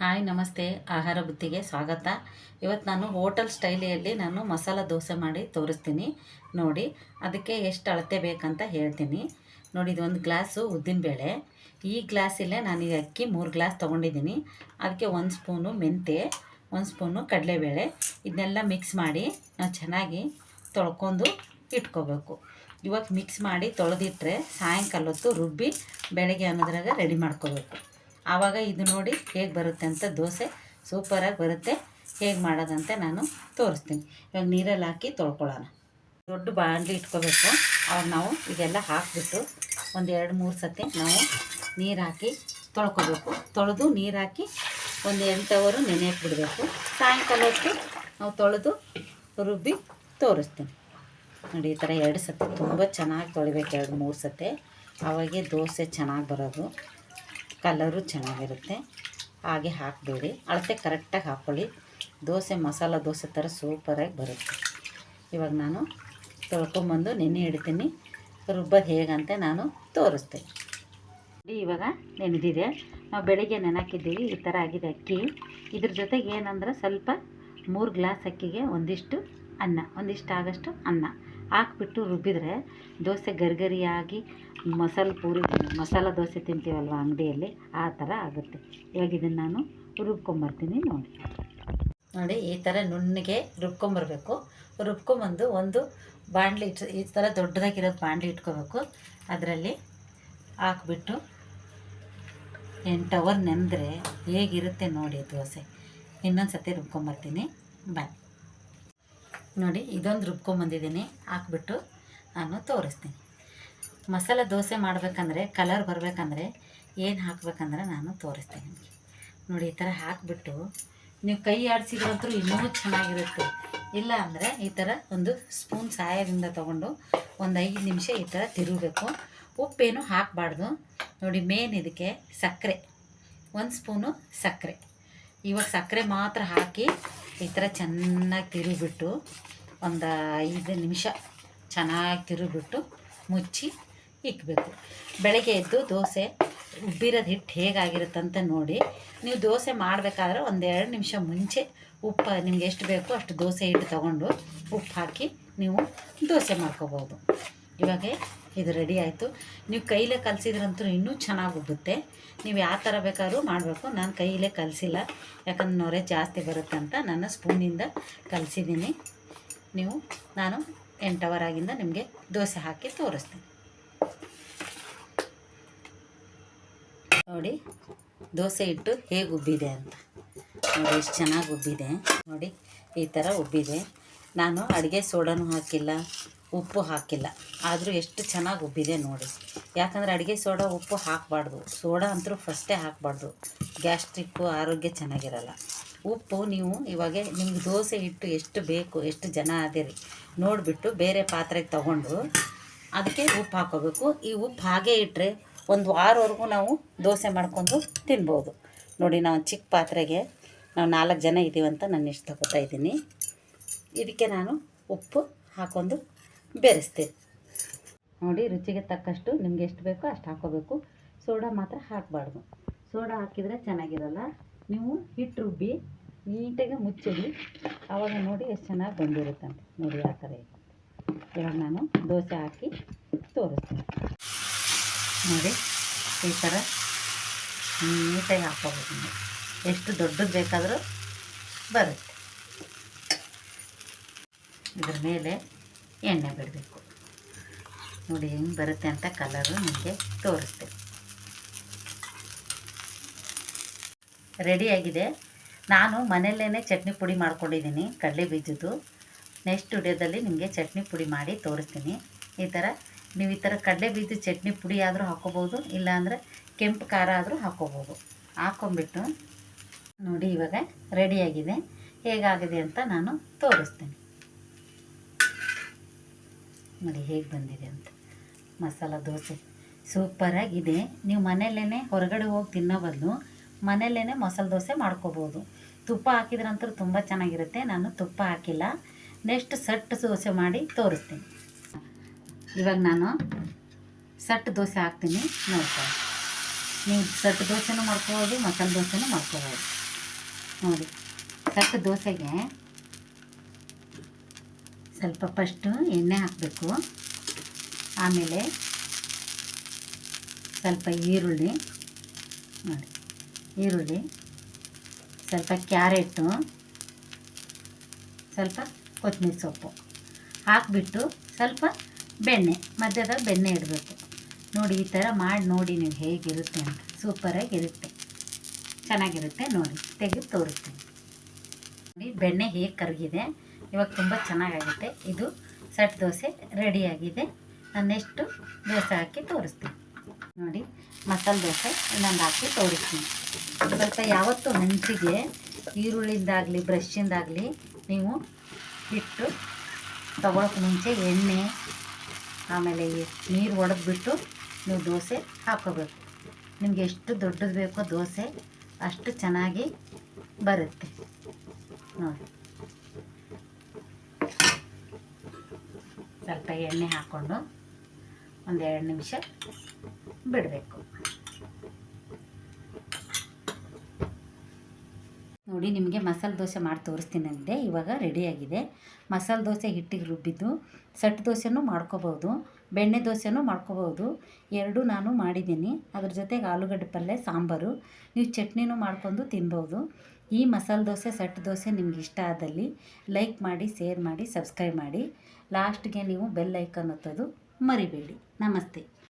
Hi, ನಮಸ್ತೆ. ಆಹಾರ ಬುತ್ತಿಗೆ ಸ್ವಾಗತ. ಇವತ್ತು ನಾನು ಹೋಟೆಲ್ ಸ್ಟೈಲಿಯಲ್ಲಿ ನಾನು ಮಸಾಲ ದೋಸೆ ಮಾಡಿ ತೋರಿಸ್ತೀನಿ. ನೋಡಿ, ಅದಕ್ಕೆ ಎಷ್ಟು ಅಳತೆ ಬೇಕಂತ ಹೇಳ್ತೀನಿ. ನೋಡಿ, ಇದು ಒಂದು ಗ್ಲಾಸು ಉದ್ದಿನಬೇಳೆ. ಈ ಗ್ಲಾಸಲ್ಲೇ ನಾನು ಈಗ ಅಕ್ಕಿ ಮೂರು ಗ್ಲಾಸ್ ತೊಗೊಂಡಿದ್ದೀನಿ. ಅದಕ್ಕೆ ಒಂದು ಸ್ಪೂನು ಮೆಂತೆ, ಒಂದು ಸ್ಪೂನು ಕಡಲೆಬೇಳೆ. ಇದನ್ನೆಲ್ಲ ಮಿಕ್ಸ್ ಮಾಡಿ ನಾವು ಚೆನ್ನಾಗಿ ತೊಳ್ಕೊಂಡು ಇಟ್ಕೋಬೇಕು. ಇವಾಗ ಮಿಕ್ಸ್ ಮಾಡಿ ತೊಳೆದಿಟ್ರೆ ಸಾಯಂಕಾಲ ಹೊತ್ತು ರುಬ್ಬಿ ಬೆಳಗ್ಗೆ ಅನ್ನೋದ್ರಾಗ ರೆಡಿ ಮಾಡ್ಕೋಬೇಕು. ಆವಾಗ ಇದು ನೋಡಿ ಹೇಗೆ ಬರುತ್ತೆ ಅಂತ ದೋಸೆ ಸೂಪರಾಗಿ ಬರುತ್ತೆ. ಹೇಗೆ ಮಾಡೋದಂತ ನಾನು ತೋರಿಸ್ತೀನಿ. ಇವಾಗ ನೀರಲ್ಲಿ ಹಾಕಿ ತೊಳ್ಕೊಳ್ಳೋಣ. ದೊಡ್ಡ ಬಾಣಲಿ ಇಟ್ಕೋಬೇಕು. ಅವಾಗ ನಾವು ಇದೆಲ್ಲ ಹಾಕಿಬಿಟ್ಟು ಒಂದು ಎರಡು ಮೂರು ಸತಿ ನಾವು ನೀರು ಹಾಕಿ ತೊಳ್ಕೊಬೇಕು. ತೊಳೆದು ನೀರು ಹಾಕಿ ಒಂದು ಎಂಟು ಅವರು ಬಿಡಬೇಕು. ಸಾಯಂಕಾಲ ಹೊತ್ತು ನಾವು ತೊಳೆದು ರುಬ್ಬಿ ತೋರಿಸ್ತೀನಿ. ನೋಡಿ ಈ ಥರ ಎರಡು ಸತಿ ತುಂಬ ಚೆನ್ನಾಗಿ ತೊಳಿಬೇಕು ಎರಡು ಮೂರು ಸತಿ. ಅವಾಗೆ ದೋಸೆ ಚೆನ್ನಾಗಿ ಬರೋದು. ಕಲರು ಚೆನ್ನಾಗಿರುತ್ತೆ. ಹಾಗೆ ಹಾಕಬೇಡಿ. ಅಳತೆ ಕರೆಕ್ಟಾಗಿ ಹಾಕ್ಕೊಳ್ಳಿ. ದೋಸೆ, ಮಸಾಲ ದೋಸೆ ಥರ ಸೂಪರಾಗಿ ಬರುತ್ತೆ. ಇವಾಗ ನಾನು ತೊಳ್ಕೊಂಬಂದು ನೆನೆ ಇಡ್ತೀನಿ. ರುಬ್ಬೋದು ಹೇಗಂತ ನಾನು ತೋರಿಸ್ತೀನಿ. ಇವಾಗ ನೆನೆದಿದೆ. ನಾವು ಬೆಳಿಗ್ಗೆ ನೆನಾಕಿದ್ದೀವಿ. ಈ ಥರ ಆಗಿದೆ ಅಕ್ಕಿ. ಇದ್ರ ಜೊತೆಗೆ ಏನಂದ್ರೆ ಸ್ವಲ್ಪ ಮೂರು ಗ್ಲಾಸ್ ಅಕ್ಕಿಗೆ ಒಂದಿಷ್ಟು ಅನ್ನ ಒಂದಿಷ್ಟು ಆಗಷ್ಟು ಅನ್ನ ಹಾಕ್ಬಿಟ್ಟು ರುಬ್ಬಿದರೆ ದೋಸೆ ಗರಿಗರಿಯಾಗಿ ಮಸಾಲೆ ಪೂರಿ, ಮಸಾಲ ದೋಸೆ ತಿಂತೀವಲ್ವ ಅಂಗಡಿಯಲ್ಲಿ, ಆ ಥರ ಆಗುತ್ತೆ. ಇವಾಗ ಇದನ್ನು ನಾನು ರುಬ್ಕೊಂಬರ್ತೀನಿ ನೋಡಿ. ನೋಡಿ, ಈ ಥರ ನುಣ್ಣಗೆ ರುಬ್ಕೊಂಬರ್ಬೇಕು. ರುಬ್ಕೊಂಬಂದು ಒಂದು ಬಾಂಡ್ಲಿ ಇಟ್ಟು, ಈ ಥರ ದೊಡ್ಡದಾಗಿರೋದು ಬಾಂಡ್ಲಿ ಇಟ್ಕೋಬೇಕು. ಅದರಲ್ಲಿ ಹಾಕ್ಬಿಟ್ಟು ಎಂಟು ಅವರ್ ನೆಂದರೆ ಹೇಗಿರುತ್ತೆ ನೋಡಿ ದೋಸೆ. ಇನ್ನೊಂದು ಸತಿ ರುಬ್ಕೊಂಬರ್ತೀನಿ. ಬಾಯ್. ನೋಡಿ, ಇದೊಂದು ರುಬ್ಕೊಂಬಂದಿದ್ದೀನಿ. ಹಾಕ್ಬಿಟ್ಟು ನಾನು ತೋರಿಸ್ತೀನಿ. ಮಸಾಲ ದೋಸೆ ಮಾಡಬೇಕಂದ್ರೆ ಕಲರ್ ಬರಬೇಕಂದ್ರೆ ಏನು ಹಾಕ್ಬೇಕಂದ್ರೆ ನಾನು ತೋರಿಸ್ತೀನಿ ನಿಮಗೆ. ನೋಡಿ, ಈ ಥರ ಹಾಕಿಬಿಟ್ಟು ನೀವು ಕೈ ಆಡಿಸಿದ್ರಂತೂ ಇನ್ನೂ ಚೆನ್ನಾಗಿರುತ್ತೆ. ಇಲ್ಲ ಅಂದರೆ ಈ ಥರ ಒಂದು ಸ್ಪೂನ್ ಸಹಾಯದಿಂದ ತೊಗೊಂಡು ಒಂದು ಐದು ನಿಮಿಷ ಈ ಥರ ತಿರುಗಬೇಕು. ಉಪ್ಪೇನು ಹಾಕಬಾರ್ದು. ನೋಡಿ ಮೇನ್ ಇದಕ್ಕೆ ಸಕ್ಕರೆ. ಒಂದು ಸ್ಪೂನು ಸಕ್ಕರೆ. ಇವಾಗ ಸಕ್ಕರೆ ಮಾತ್ರ ಹಾಕಿ ಈ ಥರ ಚೆನ್ನಾಗಿ ತಿರುಗಿಬಿಟ್ಟು ಒಂದು ಐದು ನಿಮಿಷ ಚೆನ್ನಾಗಿ ತಿರುಗಿಬಿಟ್ಟು ಮುಚ್ಚಿ ಇಕ್ಬೇಕು. ಬೆಳಗ್ಗೆ ಎದ್ದು ದೋಸೆ ಉಬ್ಬಿರೋದು ಹಿಟ್ಟು ಹೇಗಾಗಿರುತ್ತಂತ ನೋಡಿ. ನೀವು ದೋಸೆ ಮಾಡಬೇಕಾದ್ರೆ ಒಂದೆರಡು ನಿಮಿಷ ಮುಂಚೆ ಉಪ್ಪು ನಿಮ್ಗೆ ಎಷ್ಟು ಬೇಕೋ ಅಷ್ಟು ದೋಸೆ ಹಿಟ್ಟು ತೊಗೊಂಡು ಉಪ್ಪು ಹಾಕಿ ನೀವು ದೋಸೆ ಮಾಡ್ಕೋಬೋದು. ಇವಾಗ ಇದು ರೆಡಿ ಆಯಿತು. ನೀವು ಕೈಲೇ ಕಲಸಿದ್ರಂತೂ ಇನ್ನೂ ಚೆನ್ನಾಗಿ ಉಬ್ಬುತ್ತೆ. ನೀವು ಯಾವ ಥರ ಬೇಕಾದ್ರೂ ಮಾಡಬೇಕು. ನಾನು ಕೈಲೇ ಕಲಸಿಲ್ಲ. ಯಾಕಂದ್ರೆ ನೊರೆ ಜಾಸ್ತಿ ಬರುತ್ತಂತ ನನ್ನ ನಾನು ಸ್ಪೂನಿಂದ ಕಲಸಿದ್ದೀನಿ. ನೀವು ನಾನು ಎಂಟು ಅವರಾಗಿಂದ ನಿಮಗೆ ದೋಸೆ ಹಾಕಿ ತೋರಿಸ್ತೀನಿ. ನೋಡಿ, ದೋಸೆ ಇಟ್ಟು ಹೇಗೆ ಉಬ್ಬಿದೆ ಅಂತ. ನೋಡಿ, ಎಷ್ಟು ಚೆನ್ನಾಗಿ ಉಬ್ಬಿದೆ. ನೋಡಿ, ಈ ಥರ ಉಬ್ಬಿದೆ. ನಾನು ಅಡುಗೆ ಸೋಡಾನು ಹಾಕಿಲ್ಲ, ಉಪ್ಪು ಹಾಕಿಲ್ಲ. ಆದರೂ ಎಷ್ಟು ಚೆನ್ನಾಗಿ ಉಬ್ಬಿದೆ ನೋಡಿ. ಯಾಕಂದರೆ ಅಡುಗೆ ಸೋಡಾ, ಉಪ್ಪು ಹಾಕಬಾರ್ದು. ಸೋಡಾ ಅಂತೂ ಫಸ್ಟೇ ಹಾಕಬಾರ್ದು. ಗ್ಯಾಸ್ಟ್ರಿಕ್ಕು, ಆರೋಗ್ಯ ಚೆನ್ನಾಗಿರಲ್ಲ. ಉಪ್ಪು ನೀವು ಇವಾಗ ನಿಮ್ಗೆ ದೋಸೆ ಹಿಟ್ಟು ಎಷ್ಟು ಬೇಕು, ಎಷ್ಟು ಜನ ಅದಿರಿ ನೋಡಿಬಿಟ್ಟು ಬೇರೆ ಪಾತ್ರೆಗೆ ತಗೊಂಡು ಅದಕ್ಕೆ ಉಪ್ಪು ಹಾಕೋಬೇಕು. ಈ ಉಪ್ಪು ಹಾಗೆ ಇಟ್ಟರೆ ಒಂದು ವಾರವರೆಗೂ ನಾವು ದೋಸೆ ಮಾಡಿಕೊಂಡು ತಿನ್ಬೋದು. ನೋಡಿ, ನಾವು ಚಿಕ್ಕ ಪಾತ್ರೆಗೆ ನಾವು ನಾಲ್ಕು ಜನ ಇದ್ದೀವಂತ ನಾನು ಇಷ್ಟು ತಗೋತಾ ಇದ್ದೀನಿ. ಇದಕ್ಕೆ ನಾನು ಉಪ್ಪು ಹಾಕೊಂಡು ಬೆರೆಸ್ತೀನಿ. ನೋಡಿ, ರುಚಿಗೆ ತಕ್ಕಷ್ಟು ನಿಮ್ಗೆ ಎಷ್ಟು ಬೇಕೋ ಅಷ್ಟು ಹಾಕೋಬೇಕು. ಸೋಡಾ ಮಾತ್ರ ಹಾಕಬಾರ್ದು. ಸೋಡಾ ಹಾಕಿದರೆ ಚೆನ್ನಾಗಿರಲ್ಲ. ನೀವು ಹಿಟ್ಟು ರುಬ್ಬಿ, ನೀಟಾಗಿ ಮುಚ್ಚಿಡಿ ಆವಾಗ ನೋಡಿ ಎಷ್ಟು ಚೆನ್ನಾಗಿ ಬಂದಿರುತ್ತಂತೆ ನೋಡಿ, ಆ ಥರ ಇವಾಗ ನಾನು ದೋಸೆ ಹಾಕಿ ತೋರಿಸ್ತೀನಿ. ನೋಡಿ, ಈ ಥರ ನೀಟಾಗಿ ಹಾಕೋಬೇಕು ಎಷ್ಟು ದೊಡ್ಡದು ಬೇಕಾದರೂ ಬರುತ್ತೆ. ಇದ್ರ ಮೇಲೆ ಎಣ್ಣೆ ಬಿಡಬೇಕು. ನೋಡಿ, ಹೆಂಗೆ ಬರುತ್ತೆ ಅಂತ ಕಲರು ನಿಮಗೆ ತೋರಿಸ್ತೇವೆ ರೆಡಿಯಾಗಿದೆ ನಾನು ಮನೆಯಲ್ಲೇ ಚಟ್ನಿ ಪುಡಿ ಮಾಡ್ಕೊಂಡಿದ್ದೀನಿ, ಕಡಲೆ ಬೀಜದ್ದು. ನೆಕ್ಸ್ಟ್ ವಿಡಿಯೋದಲ್ಲಿ ನಿಮಗೆ ಚಟ್ನಿ ಪುಡಿ ಮಾಡಿ ತೋರಿಸ್ತೀನಿ. ಈ ಥರ ನೀವು ಈ ಥರ ಕಡಲೆ ಬೀಜದ ಚಟ್ನಿ ಪುಡಿ ಆದರೂ ಹಾಕೋಬೋದು, ಇಲ್ಲಾಂದರೆ ಕೆಂಪು ಖಾರ ಆದರೂ ಹಾಕೋಬೋದು. ಹಾಕೊಂಬಿಟ್ಟು ನೋಡಿ ಇವಾಗ ರೆಡಿಯಾಗಿದೆ. ಹೇಗಾಗಿದೆ ಅಂತ ನಾನು ತೋರಿಸ್ತೀನಿ. ನೋಡಿ ಹೇಗೆ ಬಂದಿದೆ ಅಂತ. ಮಸಾಲ ದೋಸೆ. ಸೂಪರಾಗಿದೆ ನೀವು ಮನೆಯಲ್ಲೇ ಹೊರಗಡೆ ಹೋಗಿ ತಿನ್ನೋ ಬದಲು ಮನೆಯಲ್ಲೇ ಮಸಾಲೆ ದೋಸೆ ಮಾಡ್ಕೋಬೋದು. ತುಪ್ಪ ಹಾಕಿದ್ರಂತೂ ತುಂಬ ಚೆನ್ನಾಗಿರುತ್ತೆ. ನಾನು ತುಪ್ಪ ಹಾಕಿಲ್ಲ. ನೆಕ್ಸ್ಟ್ ಸಟ್ಟು ದೋಸೆ ಮಾಡಿ ತೋರಿಸ್ತೀನಿ. ಇವಾಗ ನಾನು ಸಟ್ ದೋಸೆ ಹಾಕ್ತೀನಿ ನೋಡ್ಕೊಳ್ಳಿ ನೀವು ಸಟ್ ದೋಸೆನೂ ಮಾಡ್ಕೋಬೋದು, ಮಸಾಲೆ ದೋಸೆನೂ ಮಾಡ್ಕೋಬೋದು. ನೋಡಿ ಸಟ್ ದೋಸೆಗೆ ಸ್ವಲ್ಪ ಫಸ್ಟು ಎಣ್ಣೆ ಹಾಕಬೇಕು. ಆಮೇಲೆ ಸ್ವಲ್ಪ ಈರುಳ್ಳಿ, ನೋಡಿ, ಈರುಳ್ಳಿ, ಸ್ವಲ್ಪ ಕ್ಯಾರೆಟು, ಸ್ವಲ್ಪ ಕೊತ್ತಂಬರಿ ಸೊಪ್ಪು ಹಾಕಿಬಿಟ್ಟು ಸ್ವಲ್ಪ ಬೆಣ್ಣೆ ಮಧ್ಯದಾಗ ಬೆಣ್ಣೆ ಇಡಬೇಕು. ನೋಡಿ, ಈ ಥರ ಮಾಡಿ ನೋಡಿ ನೀವು ಹೇಗಿರುತ್ತೆ ಅಂತ. ಸೂಪರಾಗಿರುತ್ತೆ ಚೆನ್ನಾಗಿರುತ್ತೆ ನೋಡಿ. ತೆಗೆದು ತೋರಿಸ್ತೀನಿ. ನೋಡಿ, ಬೆಣ್ಣೆ ಹೇಗೆ ಕರಗಿದೆ. ಇವಾಗ ತುಂಬ ಚೆನ್ನಾಗಾಗುತ್ತೆ ಇದು ಸಟ್ ದೋಸೆ ರೆಡಿಯಾಗಿದೆ ನಾನು ನೆಕ್ಸ್ಟು ದೋಸೆ ಹಾಕಿ ತೋರಿಸ್ತೀನಿ. ನೋಡಿ, ಮಸಾಲೆ ದೋಸೆ ಇನ್ನೊಂದು ಹಾಕಿ ತೋರಿಸ್ತೀನಿ. ಸ್ವಲ್ಪ ಯಾವತ್ತೂ ಹಂಚಿಗೆ ಈರುಳ್ಳಿಂದಾಗಲಿ ಬ್ರಷಿಂದಾಗಲಿ ನೀವು ಇಟ್ಟು ತಗೊಳಕ್ಕೆ ಮುಂಚೆ ಎಣ್ಣೆ ಆಮೇಲೆ ನೀರು ಒಡೆದ್ಬಿಟ್ಟು ನೀವು ದೋಸೆ ಹಾಕೋಬೇಕು. ನಿಮಗೆ ಎಷ್ಟು ದೊಡ್ಡದು ಬೇಕೋ ದೋಸೆ ಅಷ್ಟು ಚೆನ್ನಾಗಿ ಬರುತ್ತೆ. ನೋಡಿ. ಸ್ವಲ್ಪ ಎಣ್ಣೆ ಹಾಕ್ಕೊಂಡು ಒಂದು ಎರಡು ನಿಮಿಷ ಬಿಡಬೇಕು. ನೋಡಿ, ನಿಮಗೆ ಮಸಾಲೆ ದೋಸೆ ಮಾಡಿ ತೋರಿಸ್ತೀನಂತೆ ಇವಾಗ ರೆಡಿಯಾಗಿದೆ ಮಸಾಲೆ ದೋಸೆ ಹಿಟ್ಟಿಗೆ ರುಬ್ಬಿದ್ದು ಸಟ್ಟು ದೋಸೆನೂ ಮಾಡ್ಕೋಬೋದು, ಬೆಣ್ಣೆ ದೋಸೆನೂ ಮಾಡ್ಕೋಬೋದು. ಎರಡೂ ನಾನು ಮಾಡಿದ್ದೀನಿ. ಅದ್ರ ಜೊತೆಗೆ ಆಲೂಗಡ್ಡೆ ಪಲ್ಯ ಸಾಂಬಾರು. ನೀವು ಚಟ್ನಿನೂ ಮಾಡ್ಕೊಂಡು ತಿನ್ಬೋದು. ಈ ಮಸಾಲೆ ದೋಸೆ ಸಟ್ಟು ದೋಸೆ ನಿಮ್ಗೆ ಇಷ್ಟ ಆದಲ್ಲಿ ಲೈಕ್ ಮಾಡಿ ಶೇರ್ ಮಾಡಿ ಸಬ್ಸ್ಕ್ರೈಬ್ ಮಾಡಿ. ಲಾಸ್ಟ್ಗೆ ನೀವು ಬೆಲ್ ಐಕನ್ ಒತ್ತೋದು ಮರಿಬೇಡಿ. ನಮಸ್ತೆ.